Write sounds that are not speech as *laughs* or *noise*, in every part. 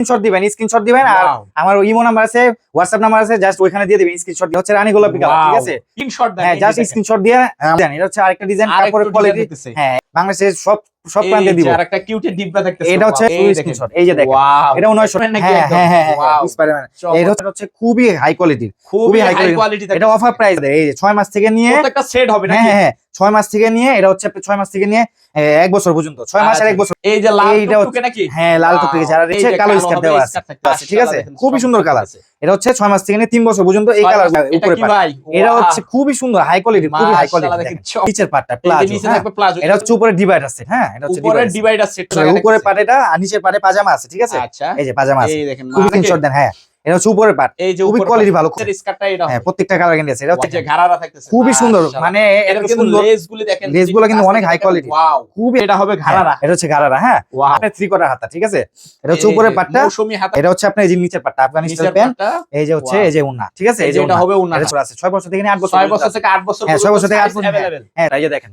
Screenshot দিবেন screenshot দিবেন আর আমার ইমো নাম্বার আছে হোয়াটসঅ্যাপ নাম্বার আছে জাস্ট ওইখানে দিয়ে দিবেন স্ক্রিনশট হচ্ছে রানী গোলাপি কালার ঠিক আছে? স্ক্রিনশট দেন হ্যাঁ জাস্ট স্ক্রিনশট দিয়ে দেন এটা হচ্ছে আরেকটা ডিজাইন তারপরে কোয়ালিটি হ্যাঁ বাংলাদেশের সব সব প্রান্তে দিব। আর একটা কিউটের ডিব্বা এটা হচ্ছে স্ক্রিনশট এই যে এটা 900 নাকি হ্যাঁ, হ্যাঁ, হ্যাঁ, একদম। স্পাইডারম্যান এটা হচ্ছে খুবই হাই কোয়ালিটির খুবই হাই এটা অফার প্রাইস এই যে 6 মাস থেকে নিয়ে প্রত্যেকটা সেট হবে নাকি? হ্যাঁ হ্যাঁ 6 মাস থেকে নিয়ে এটা হচ্ছে 6 মাস থেকে নিয়ে এক বছর পর্যন্ত। 6 মাস আর এক বছর এই যে লাল টুকে নাকি? হ্যাঁ লাল যারা কালো দেওয়া আছে। ঠিক আছে? আচ্ছা, খুবই সুন্দর কালার আছে এটা হচ্ছে 6 মাস থেকে নিয়ে 3 বছর পর্যন্ত এই কালার উপরে এটা হচ্ছে খুবই সুন্দর হাই কোয়ালিটি খুবই হাই কোয়ালিটি নিচের পার্টটা প্লাজো এটা হচ্ছে উপরে ডিভাইড আছে হ্যাঁ। ছয় হ্যাঁ। থ্রি ঠিক আছে? এটা হচ্ছে উপরের এটা হচ্ছে এই যে পাটটা এই যে হচ্ছে এই যে ঠিক আছে? এই যে হবে আছে বছর থেকে আট বছর থেকে বছর হ্যাঁ বছর থেকে আট বছর হ্যাঁ যে দেখেন।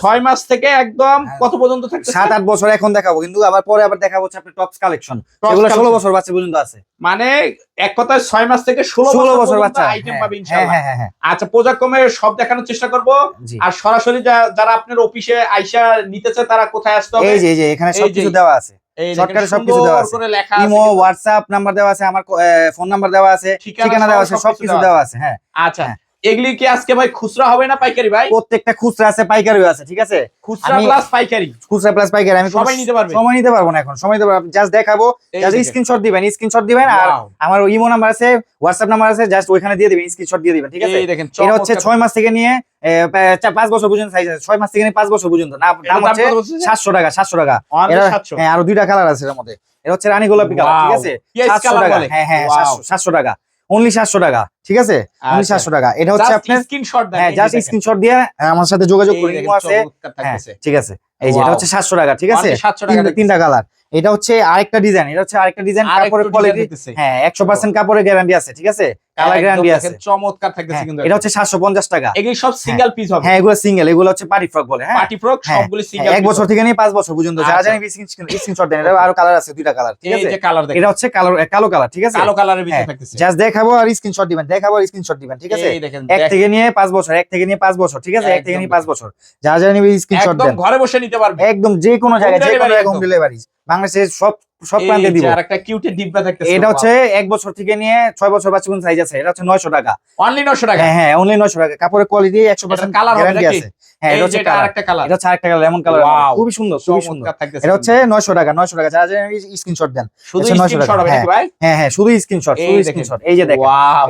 ছয় মাস থেকে একদম হ্যাঁ। কত পর্যন্ত থাকে সাত আট বছর এখন দেখাবো কিন্তু আবার পরে আবার দেখাবো হচ্ছে আপনার টপস কালেকশন এগুলো ষোলো বছর বাচ্চা পর্যন্ত আছে। মানে এক কথায় ছয় মাস থেকে ষোলো বছর বাচ্চা। আইটেম হ্যাঁ। পাবে ইনশাআল্লাহ। হ্যাঁ, আচ্ছা প্রজাক্রমে সব দেখানোর চেষ্টা করব। আর সরাসরি যারা আপনার অফিসে আইসা নিতে চায় তারা কোথায় আসতে হবে? এই যে যে এখানে সব কিছু দেওয়া আছে। দেওয়া আছে। আমার ফোন নাম্বার দেওয়া আছে ঠিকানা দেওয়া আছে সবকিছু দেওয়া আছে। হ্যাঁ। আচ্ছা। এগুলি কি আজকে ভাই খুচরা হবে না পাইকারি ভাই? প্রত্যেকটা খুচরা আছে পাইকারিও আছে ঠিক আছে? খুচরা প্লাস পাইকারি। খুচরা প্লাস পাইকারি আমি সময় নিতে পারব? সময় নিতে পারব না এখন সময় দেবো পারব জাস্ট দেখাবো জাস্ট স্ক্রিনশট দিবেন স্ক্রিনশট দিবেন আর আমার ইমো নাম্বার আছে হোয়াটসঅ্যাপ নাম্বার আছে জাস্ট ওইখানে দিয়ে দিবেন স্ক্রিনশট দিয়ে দিবেন ঠিক আছে? দেখেন এটা হচ্ছে ছয় মাস থেকে নিয়ে পাঁচ বছর পর্যন্ত সাইজ আছে। ছয় মাস থেকে পাঁচ বছর পর্যন্ত। না দাম হচ্ছে সাতশো টাকা সাতশো টাকা। হ্যাঁ আরও দুইটা কালার আছে এর মধ্যে। এটা হচ্ছে রানী গোলাপি কালার ঠিক আছে? সাতশো টাকা। হ্যাঁ হ্যাঁ সাতশো টাকা। অনলি সাতশো টাকা ঠিক আছে? অনলি সাতশো টাকা। এটা হচ্ছে আপনার স্ক্রিনশট হ্যাঁ জাস্ট স্ক্রিনশট দিয়ে আমার সাথে যোগাযোগ করে নিবো আছে। হ্যাঁ, ঠিক আছে। এই যে এটা হচ্ছে সাতশো টাকা ঠিক আছে? তিনটা কালার এটা হচ্ছে আরেকটা ডিজাইন এটা হচ্ছে আরেকটা ডিজাইন কাপড়ের কোয়ালিটি হ্যাঁ একশো পার্সেন্ট কাপড়ের গ্যারান্টি আছে ঠিক আছে? চমৎকার হ্যাঁ, টাকা। সিঙ্গেল হ্যাঁ। হ্যাঁ, হচ্ছে এক বছর থেকে নিয়ে এটা কালার কালার ঠিক আছে? কালো কালার জাস্ট দেখাবো আর দিবেন দেখাবো দিবেন ঠিক আছে? এক থেকে নিয়ে বছর এক থেকে নিয়ে বছর ঠিক আছে? এক থেকে নিয়ে বছর একদম ঘরে বসে নিতে পারবে একদম যে কোনো জায়গায় বাংলাদেশের সব সব প্রান্তে দিব। কিউটে ডিব্বা থাকতেছে এটা হচ্ছে 1 বছর থেকে নিয়ে 6 বছর বাচ্চা কোন সাইজ আছে এটা হচ্ছে 900 টাকা। অনলি 900 টাকা? হ্যাঁ হ্যাঁ অনলি 900 টাকা। কাপড়ের কোয়ালিটি 100% কালার হবে নাকি? হ্যাঁ এটা হচ্ছে আরেকটা কালার এটা আরেকটা কালার এমন কালার খুব সুন্দর খুব সুন্দর। এটা হচ্ছে 900 টাকা 900 টাকা। যারা স্ক্রিনশট দেন। শুধু স্ক্রিনশট হবে নাকি ভাই? হ্যাঁ হ্যাঁ, হ্যাঁ শুধু স্ক্রিনশট শুধু স্ক্রিনশট এই যে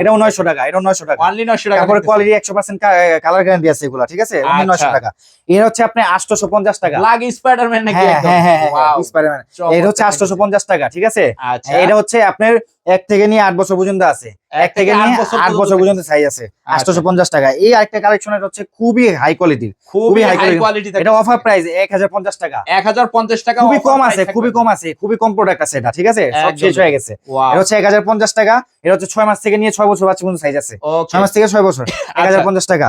900 টাকা এটা 900 টাকা। অনলি 900 টাকা কাপড়ের কোয়ালিটি 100% কালার গ্যারান্টি আছে এগুলা ঠিক আছে? অনলি আচ্ছা। 900 টাকা। এটা হচ্ছে আপনি 850 টাকা। লাগে স্পাইডারম্যান নাকি হ্যাঁ হ্যাঁ, হ্যাঁ স্পাইডারম্যান হচ্ছে 850 পঞ্চাশ টাকা ঠিক আছে? আচ্ছা। এটা হচ্ছে আপনার এক থেকে নিয়ে আট বছর পর্যন্ত আছে। এক থেকে নিয়ে আট বছর পর্যন্ত সাইজ আছে। আচ্ছা। আটশো পঞ্চাশ টাকা। এই আরেকটা কালেকশন হচ্ছে খুবই হাই কোয়ালিটির খুবই হাই কোয়ালিটি এটা অফার প্রাইস এক হাজার পঞ্চাশ টাকা। এক হাজার পঞ্চাশ টাকা খুবই কম আছে খুবই কম আছে খুবই কম প্রোডাক্ট আছে এটা ঠিক আছে? সব শেষ হয়ে গেছে। এটা হচ্ছে এক হাজার পঞ্চাশ টাকা। এটা হচ্ছে ছয় মাস থেকে নিয়ে ছয় বছর বাচ্চা পর্যন্ত সাইজ আছে ছয় মাস থেকে ছয় বছর। *laughs* এক হাজার আচ্ছা। পঞ্চাশ টাকা।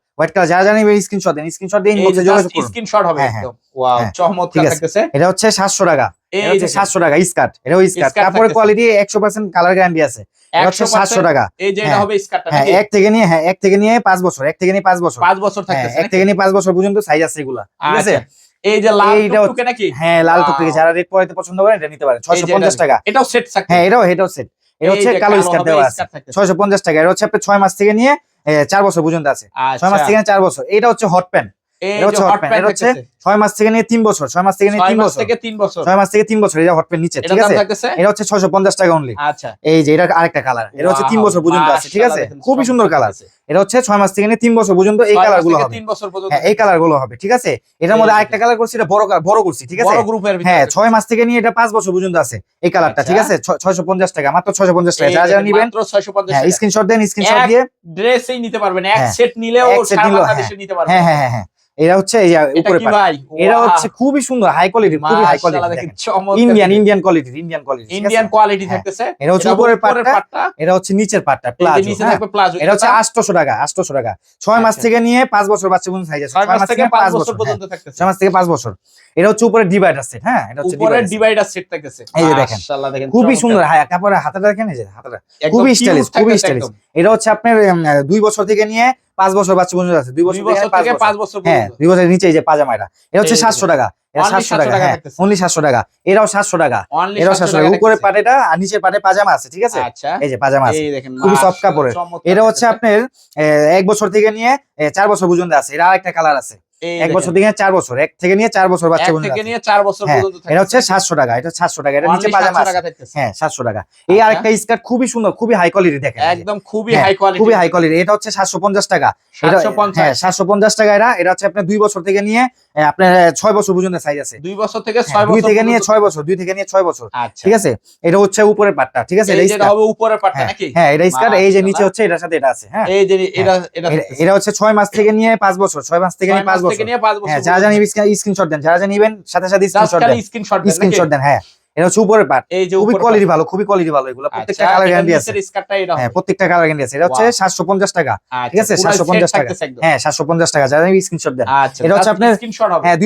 হোয়াইট কালার যারা স্ক্রিনশট দেন স্ক্রিনশট দিয়ে ইনবক্সে যোগাযোগ করুন। স্ক্রিনশট হবে হ্যাঁ, হ্যাঁ। একদম। ওয়াও হ্যাঁ। চমৎকার এটা হচ্ছে 700 টাকা। এটা হচ্ছে 700 টাকা স্কার্ট। এটা হই স্কার্ট। তারপরে কোয়ালিটি 100% কালার গ্যারান্টি আছে। এটা হচ্ছে 700 টাকা। এই যে এটা হবে স্কার্টটা হ্যাঁ এক থেকে নিয়ে হ্যাঁ এক থেকে নিয়ে 5 বছর এক থেকে নিয়ে 5 বছর। 5 বছর থাকতেছে এক থেকে নিয়ে 5 বছর পর্যন্ত সাইজ আছে এগুলা। ঠিক আছে? আচ্ছা। এই যে লাল টুকটুকে নাকি? হ্যাঁ লাল টুকটুকে। যারা রেড পরাইতে পছন্দ করেন এটা নিতে পারেন। 650 টাকা। এটাও সেট থাকে হ্যাঁ এটাও এটাও সেট এটা হচ্ছে কালো স্কার্ট দেওয়া আছে। 650 টাকা। এটা হচ্ছে আপনি 6 মাস থেকে নিয়ে চার বছর পর্যন্ত আছে। ছয় মাস আচ্ছা। থেকে চার বছর। এটা হচ্ছে হট প্যান্ট খুবই সুন্দর কালার এটা হচ্ছে ছয় মাস থেকে নিয়ে তিন বছর পর্যন্ত এই কালারগুলো হবে। হ্যাঁ, এই কালারগুলো হবে ঠিক আছে? এটার মধ্যে আরেকটা কালার করছি বড় করছি ঠিক আছে? হ্যাঁ ছয় মাস থেকে নিয়ে এটা পাঁচ বছর পর্যন্ত আছে এই কালারটা ঠিক আছে? ছয়শো পঞ্চাশ টাকা মাত্র ছয়শো পঞ্চাশ টাকা। যা নিবেন স্ক্রিনশট হ্যাঁ, দেন স্ক্রিনশট দিয়ে। ড্রেসই নিতে পারবেন এক হ্যাঁ। সেট নিলেও হ্যাঁ হ্যাঁ হ্যাঁ। এরা হচ্ছে এই উপরে এরা হচ্ছে খুবই সুন্দর হাই কোয়ালিটি খুবই high quality Indian Indian quality Indian quality Indian quality এটা হচ্ছে উপরের পাটটা হচ্ছে নিচের পাটটা প্লাজো নিচে হ্যাঁ। থাকবে প্লাজো হচ্ছে 800 টাকা 800 টাকা। 6 মাস থেকে নিয়ে 5 বছর বাচ্চা পর্যন্ত সাইজ আছে। 6 মাস থেকে 5 বছর হ্যাঁ। পর্যন্ত থাকতেছে। 6 মাস থেকে 5 বছর। এটা হচ্ছে উপরে ডিভাইডার সেট হ্যাঁ? এটা হচ্ছে উপরে ডিভাইডার সেট থাকতেছে। এই যে দেখেন মাশাআল্লাহ দেখেন খুবই সুন্দর। হ্যাঁ তারপরে হাতাটা দেখেন এই যে হাতাটা খুবই স্টাইলিশ খুবই স্টাইলিশ এটা হচ্ছে আপনার দুই বছর থেকে নিয়ে পাঁচ বছর বাচ্চা পর্যন্ত আছে। দুই বছর থেকে পাঁচ বছর হ্যাঁ দুই বছরের নিচে এই যে পাজামা এটা। এটা হচ্ছে সাতশো টাকা। আপনার এক বছর থেকে নিয়ে চার বছর পর্যন্ত আছে। এটা আরেকটা কালার আছে। এক বছর থেকে চার বছর এক থেকে নিয়ে চার বছর বাচ্চা থেকে নিয়ে চার বছর হ্যাঁ, পর্যন্ত এটা হচ্ছে সাতশো টাকা এটা সাতশো টাকা এটা নিচে হ্যাঁ সাতশো টাকা। এই আচ্ছা। আরেকটা স্কার্ট খুবই সুন্দর খুবই হাই কোয়ালিটি একদম খুবই হ্যাঁ, হাই কোয়ালিটি খুবই হাই কোয়ালিটি এটা হচ্ছে সাতশো পঞ্চাশ টাকা। হ্যাঁ সাতশো পঞ্চাশ টাকা এটা হচ্ছে আপনার দুই বছর থেকে নিয়ে আপনার ছয় বছর পর্যন্ত সাইজ আছে। দুই বছর থেকে হ্যাঁ, দুই থেকে নিয়ে ছয় বছর দুই থেকে নিয়ে ছয় বছর। আচ্ছা। ঠিক আছে? এটা হচ্ছে উপরের পাটটা ঠিক আছে? হবে উপরের পাটটা হ্যাঁ এটা স্কার্ট এই যে নিচে হচ্ছে এটার সাথে এটা আছে হ্যাঁ। এই যে এটা এটা হচ্ছে ছয় মাস থেকে নিয়ে পাঁচ বছর ছয় মাস থেকে নিয়ে পাঁচ বছর থেকে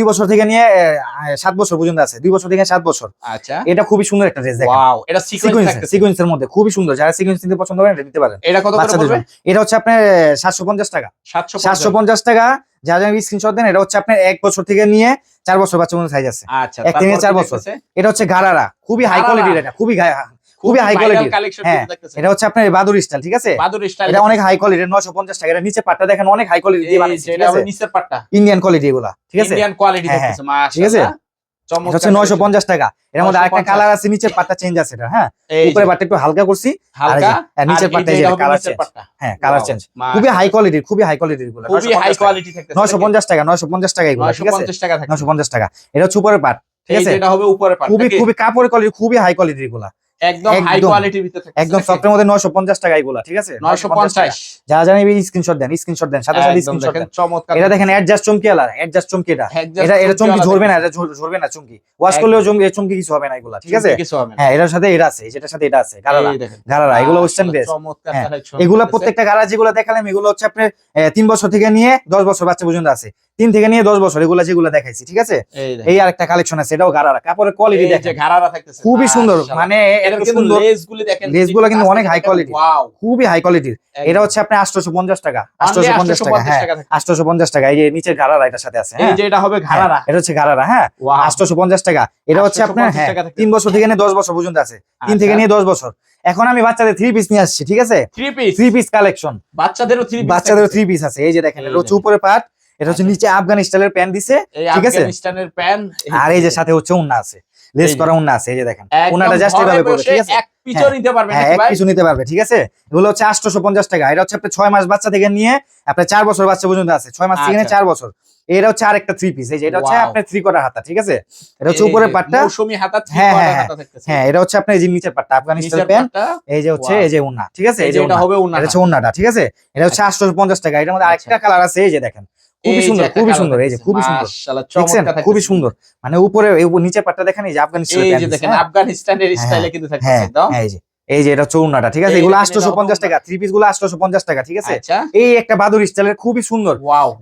বছর। থেকে নিয়ে বছর পর্যন্ত আছে। দুই বছর থেকে সাত বছর। আচ্ছা। এটা খুবই সুন্দর একটা ড্রেস দেখেন মধ্যে খুবই সুন্দর। যারা পছন্দ করেন এটা নিতে পারেন। এটা এটা হচ্ছে আপনার 750 টাকা। 750 টাকা যা যা স্ক্রিনশট দেন এটা হচ্ছে আপনার এক বছর থেকে নিয়ে চার বছর বাচ্চা সাইজ আছে। আচ্ছা এক থেকে চার বছর। এটা হচ্ছে গারারা খুবই হাই কোয়ালিটির এটা খুবই খুবই হাই কোয়ালিটি হ্যাঁ এটা হচ্ছে আপনার বাদুর স্টাইল ঠিক আছে? বাদুর স্টাইল এটা অনেক হাই কোয়ালিটি 950 টাকা এর নিচে পাটটা দেখেন অনেক হাই কোয়ালিটি দিয়ে বানিয়েছে এটা নিচের পাটটা। ইন্ডিয়ান কোয়ালিটি এগুলা ঠিক আছে? ইন্ডিয়ান কোয়ালিটি হ্যাঁ। দেখতেছে মাশাআল্লাহ। ঠিক আছে? টাকা। এর মধ্যে আরেকটা কালার আছে নিচের চেঞ্জ আছে হ্যাঁ? একটু হালকা করছি। কালার হ্যাঁ কালার চেঞ্জ হ্যাঁ, খুবই হাই খুবই হাই খুবই কোয়ালিটি থাকে টাকা। টাকা টাকা এটা পাট ঠিক আছে? এটা হবে খুবই কাপড়ের কোয়ালিটি খুবই হাই কোয়ালিটি গুলা চমকি ওয়াশ করলেও চমকি কিছু হবে না এগুলা ঠিক আছে? হ্যাঁ এটার সাথে এটা আছে সাথে এটা আছে হ্যাঁ, এগুলা প্রত্যেকটা গারারা যেগুলো দেখালাম এগুলো হচ্ছে আপনি তিন বছর থেকে নিয়ে 10 বছর বাচ্চা পর্যন্ত আছে। তিন থেকে নিয়ে দশ বছর এগুলা যেগুলো দেখাইছি ঠিক আছে? এই আর একটা কালেকশন আছে এটাও গারারা কাপড়ের কোয়ালিটি দেখে গারারা থাকতেছে। খুবই সুন্দর মানে এত লেসগুলো কিন্তু অনেক হাই কোয়ালিটি খুবই হাই কোয়ালিটির এটা হচ্ছে আপনি 850 টাকা 850 টাকা হ্যাঁ 850 টাকা এই যে নিচের গারারা এটার সাথে আছে হ্যাঁ? এটা হবে হ্যাঁ, গারারা। এটা হচ্ছে গারারা হ্যাঁ? 850 টাকা এটা হচ্ছে আপনার হ্যাঁ তিন বছর থেকে নিয়ে 10 বছর পর্যন্ত আছে তিন থেকে নিয়ে 10 বছর। এখন আমি বাচ্চাদের থ্রি পিস নিয়ে আসছি ঠিক আছে? Three piece three piece collection বাচ্চাদেরও থ্রি বাচ্চাদেরও থ্রি পিস আছে এই যে দেখেন এটা উপরে পার্ট এটা হচ্ছে নিচে আফগান স্টাইলের প্যান দিছে ঠিক আছে? আফগানিস্তানের প্যান আর এই যে সাথে হচ্ছে উন্না আছে লেস করা উন্না আছে এই যে দেখেন উন্নাটা জাস্ট এভাবে পড়ে ঠিক আছে? এক হ্যাঁ, নিতে পারবে হ্যাঁ, নিতে পারবে ঠিক আছে? এগুলো হচ্ছে 850 টাকা এটা হচ্ছে আপনার 6 মাস বাচ্চা থেকে নিয়ে 4 বছর বাচ্চা পর্যন্ত আছে 6 মাস থেকে নিয়ে আচ্ছা। 4 বছর। এটা হচ্ছে আরেকটা থ্রি পিস এই যে এটা হচ্ছে থ্রি হাতা ঠিক আছে? এটা হচ্ছে উপরের পাটটা। মৌসুমী হাতা থ্রি হ্যাঁ, হাতা থাকতেছে। হ্যাঁ এটা হচ্ছে আপনার এই যে নিচের পাটটা আফগানিস্তান প্যান্ট এই যে হচ্ছে এই যে উন্না ঠিক আছে? এই যে এটা হবে উন্না এটা হচ্ছে উন্নাটা ঠিক আছে? এটা হচ্ছে আচ্ছা। 850 টাকা এটার মধ্যে আরেকটা আচ্ছা। কালার আছে এই যে দেখেন। খুবই সুন্দর খুবই সুন্দর এই যে খুবই সুন্দর। খুবই সুন্দর। মানে উপরে নিচে পাটটা দেখেন এই যে আফগানিস্তান এই যে দেখেন হ্যাঁ। আফগানিস্তানের হ্যাঁ, স্টাইলে কিন্তু থাকছে হ্যাঁ, একদম। এই যে। এই যে এটা চৌনাটা ঠিক আছে? এগুলো আটশো পঞ্চাশ টাকা থ্রি পিসগুলো আটশো পঞ্চাশ টাকা ঠিক আছে? এই একটা বাদুর স্টাইলের খুবই সুন্দর।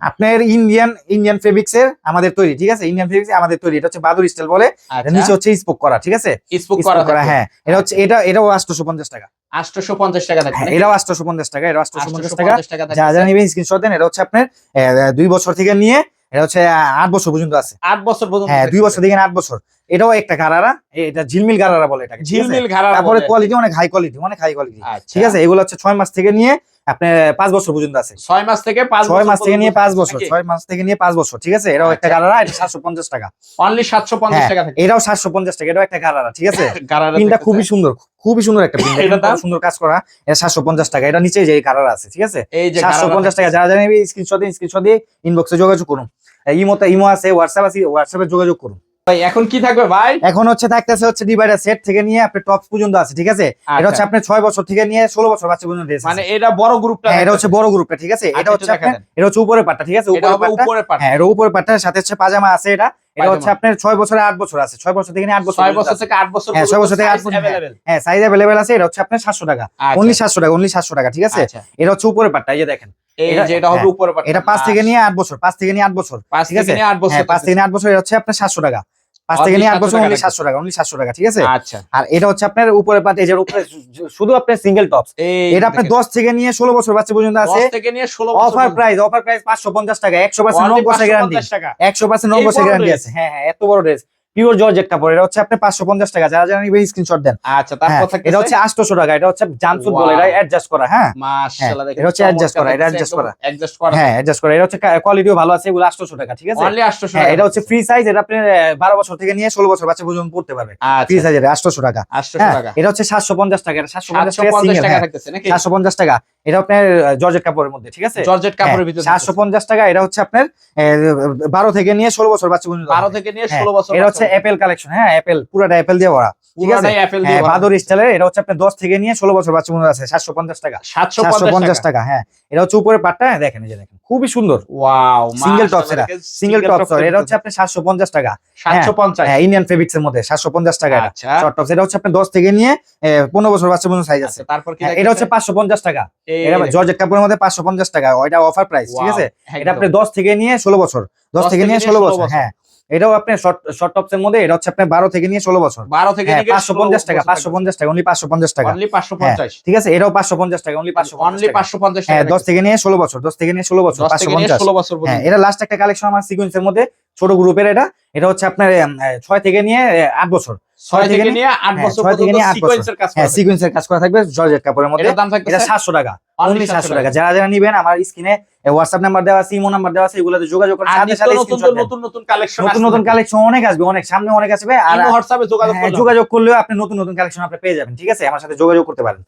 আপনার ইন্ডিয়ান ইন্ডিয়ান ফেব্রিক্স এর আমাদের তৈরি ঠিক আছে? ইন্ডিয়ান ফেব্রিক্স আমাদের তৈরি এটা হচ্ছে বাদুর স্টাইল বলে নিচে হচ্ছে স্পোক করা ঠিক আছে? স্পোক করা হ্যাঁ। এটা হচ্ছে এটা এটাও আটশো পঞ্চাশ টাকা। আটশো হ্যাঁ, পঞ্চাশ টাকা এটাও আটশো পঞ্চাশ টাকা আটশো পঞ্চাশ টাকা। যা যা নিবেন স্ক্রিনশট দেন এটা হচ্ছে আপনার দুই বছর থেকে নিয়ে এটা হচ্ছে আট বছর পর্যন্ত আছে। আট বছর পর্যন্ত হ্যাঁ দুই বছর দেখেন আট বছর। এটাও একটা গারারা এটা ঝিলমিল গারারা বলে এটাকে ঝিলমিল গারারা তারপরে কোয়ালিটি অনেক হাই কোয়ালিটি অনেক হাই আচ্ছা। কোয়ালিটি ঠিক আছে এগুলো হচ্ছে ছয় মাস থেকে নিয়ে আপনার পাঁচ বছর পর্যন্ত আছে। ছয় মাস থেকে পাঁচ ছয় মাস থেকে নিয়ে পাঁচ বছর ছয় মাস থেকে নিয়ে পাঁচ বছর ঠিক আছে? এটাও একটা আচ্ছা। গারারা এটা সাতশো পঞ্চাশ টাকা। অনলি সাতশো পঞ্চাশ হ্যাঁ, টাকা এটাও সাতশো পঞ্চাশ টাকা এটাও একটা গারারা ঠিক আছে? *laughs* পিনটা খুবই সুন্দর খুবই সুন্দর একটা পিন এটা সুন্দর কাজ করা এটা সাতশো পঞ্চাশ টাকা এটা নিচে যে গারারা আছে ঠিক আছে? সাতশো পঞ্চাশ টাকা যারা জানেন স্ক্রিনশট দিয়ে স্ক্রিনশট দিয়ে ইনবক্সে যোগাযোগ করুন। ইমোতে ইমো আছে হোয়াটসঅ্যাপ আছে হোয়াটসঅ্যাপে যোগাযোগ করুন। ভাই এখন কি থাকবে ভাই? এখন হচ্ছে থাকতেছে হচ্ছে ডিভাইডার সেট থেকে নিয়ে আপনি টপস পর্যন্ত আছে ঠিক আছে? এটা হচ্ছে আচ্ছা, আপনি ছয় বছর থেকে নিয়ে ষোলো বছর বাচ্চা পর্যন্ত মানে এটা বড় গ্রুপটা হ্যাঁ এটা হচ্ছে বড় গ্রুপটা ঠিক আছে? এটা আচ্ছা, হচ্ছে আপনার এটা হচ্ছে উপরের পাটটা ঠিক আছে? পাটটা হ্যাঁ এটা সাথে হচ্ছে পাজামা আছে এটা। এটা হচ্ছে আপনার ছয় বছরে আট বছর আছে। ছয় বছর থেকে নিয়ে আট বছর ছয় পর্যন্ত বছর থেকে আট বছর হ্যাঁ, ছয় বছর থেকে আট বছর, হ্যাঁ। হ্যাঁ সাইজ অ্যাভেলেবেল আছে এটা হচ্ছে আপনার সাতশো টাকা। অনলি সাতশো টাকা অনলি সাতশো টাকা ঠিক আছে? আচ্ছা। এটা হচ্ছে উপরের পাটটা এই যে দেখেন। এই হবে হ্যাঁ, উপরে এটা পাঁচ থেকে নিয়ে আট বছর পাঁচ থেকে নিয়ে আট বছর পাঁচ থেকে নিয়ে আট বছর থেকে নিয়ে আট বছর এটা হচ্ছে আপনার সাতশো টাকা। পাঁচ থেকে নিয়ে আট 700 বছর অনলি রাখবে। সাতশো টাকা অনলি সাতশো টাকা ঠিক আছে? আচ্ছা। আর এটা হচ্ছে আপনার উপরে পাট এই যে উপরে শুধু আপনার সিঙ্গেল টপস এটা আপনার দশ থেকে নিয়ে ষোলো বছর বাচ্চা পর্যন্ত আছে। থেকে নিয়ে অফার প্রাইস অফার প্রাইস পাঁচশো পঞ্চাশ টাকা একশো পার্সেন্ট Only নব্বই বছর গ্যারান্টি 550 টাকা। একশো পার্সেন্ট এই নব্বই বছর গ্যারান্টি আছে। হ্যাঁ হ্যাঁ এত বড় ড্রেস পিওর জর্জেট কাপড় এটা হচ্ছে আপনি পাঁচশো পঞ্চাশ টাকা যারা জানেন স্ক্রিনশট দেন। আচ্ছা হ্যাঁ, তারপর থাকতেছে? এটা হচ্ছে আটশোশো টাকা এটা হচ্ছে জামসুট বলে এটা অ্যাডজাস্ট করা হ্যাঁ। মাশাআল্লাহ এটা হচ্ছে adjust করা, এটা adjust করা। অ্যাডজাস্ট করা। হ্যাঁ অ্যাডজাস্ট করা এটা হচ্ছে কোয়ালিটিও ভালো আছে এগুলো আটশোশো টাকা ঠিক আছে? অনলি 800 হ্যাঁ এটা হচ্ছে ফ্রি সাইজ এটা আপনি বারো বছর থেকে নিয়ে ষোলো বছর বাচ্চা পর্যন্ত পড়তে পারবে ফ্রি আচ্ছা সাইজের আটশোশো টাকা। 800 হ্যাঁ টাকা। এটা হচ্ছে সাতশো পঞ্চাশ টাকা এটা সাতশো পঞ্চাশ টাকা 750 সিঙ্গেল টাকা হ্যাঁ সাতশো পঞ্চাশ টাকা। এটা আপনার জর্জেট কাপড়ের মধ্যে ঠিক আছে? জর্জেট কাপড়ের ভিতরে সাতশো পঞ্চাশ টাকা এটা হচ্ছে আপনার বারো থেকে নিয়ে ষোলো বছর বাচ্চা পর্যন্ত 12 থেকে নিয়ে হ্যাঁ, 16 বছর এটা হচ্ছে অ্যাপেল কালেকশন হ্যাঁ অ্যাপেল পুরাটা অ্যাপেল দিয়ে ভরা ঠিক আছে? অ্যাপেল দিয়ে হ্যাঁ বাদর স্টাইলের এটা হচ্ছে আপনার দশ থেকে নিয়ে ষোলো বছর বাচ্চা পর্যন্ত আছে সাতশো পঞ্চাশ টাকা। সাতশো 750 পঞ্চাশ টাকা। হ্যাঁ। এটা হচ্ছে উপরের পাটটা হ্যাঁ, দেখেন এই যে দেখেন খুবই সুন্দর। ওয়াও Single tops এরা, সিঙ্গেল টপ এটা হচ্ছে আপনার সাতশো পঞ্চাশ টাকা 750 হ্যাঁ ইন্ডিয়ান ফেব্রিক্স এর মধ্যে সাতশো পঞ্চাশ টাকা এটা। আচ্ছা। শর্ট টপস এটা হচ্ছে আপনার দশ থেকে নিয়ে পনেরো বছর বাচ্চা পর্যন্ত সাইজ আছে। আচ্ছা তারপর কি হ্যাঁ, এটা হচ্ছে পাঁচশো পঞ্চাশ টাকা। এই এটা দেখেন। জর্জেট কাপড়ের মধ্যে পাঁচশো পঞ্চাশ টাকা ওইটা অফার প্রাইস ঠিক আছে? এটা আপনি দশ থেকে নিয়ে ষোলো বছর দশ থেকে নিয়ে ষোলো বছর হ্যাঁ। এটাও আপনার শর্ট শর্ট টপস এর মধ্যে এটা হচ্ছে আপনার বারো থেকে নিয়ে ষোলো বছর। 12 থেকে হ্যাঁ নিয়ে পাঁচশো পঞ্চাশ টাকা টাকা অনলি পাঁচশো পঞ্চাশ টাকা। অনলি 550 ঠিক আছে এটাও পাঁচশো পঞ্চাশ টাকা অনলি পাঁচশো অনলি 550 হ্যাঁ টাকা দশ থেকে নিয়ে ষোলো বছর দশ থেকে নিয়ে ষোলো বছর 10 পাঁচশো থেকে নিয়ে 16 বছর হ্যাঁ এটা লাস্ট একটা কালেকশন আমার সিকুয়েন্সের মধ্যে ছোট গ্রুপের এটা এটা হচ্ছে আপনার ছয় থেকে নিয়ে আট বছর। 6 থেকে নিয়ে 8 হ্যাঁ, বছর ছয় থেকে নিয়ে আট বছর। হ্যাঁ করা কাজ করা থাকবে জর্জেট কাপড়ের মধ্যে। এটার দাম এটা সাতশো টাকা অনলি অনলি সাতশো টাকা। যারা যারা নিবেন আমার স্ক্রিনে হোয়াটসঅ্যাপ নাম্বার দেওয়া আছে ইমো নাম্বার দেওয়া আছে এগুলোতে যোগাযোগ করে সাথে সাথে নতুন নতুন নতুন কালেকশন নতুন নতুন কালেকশন অনেক আসবে অনেক সামনে অনেক আসবে আর হোয়াটসঅ্যাপে যোগাযোগ হ্যাঁ, যোগাযোগ করলেও আপনি নতুন নতুন কালেকশন আপনি পেয়ে যাবেন ঠিক আছে? আমার সাথে যোগাযোগ করতে পারেন।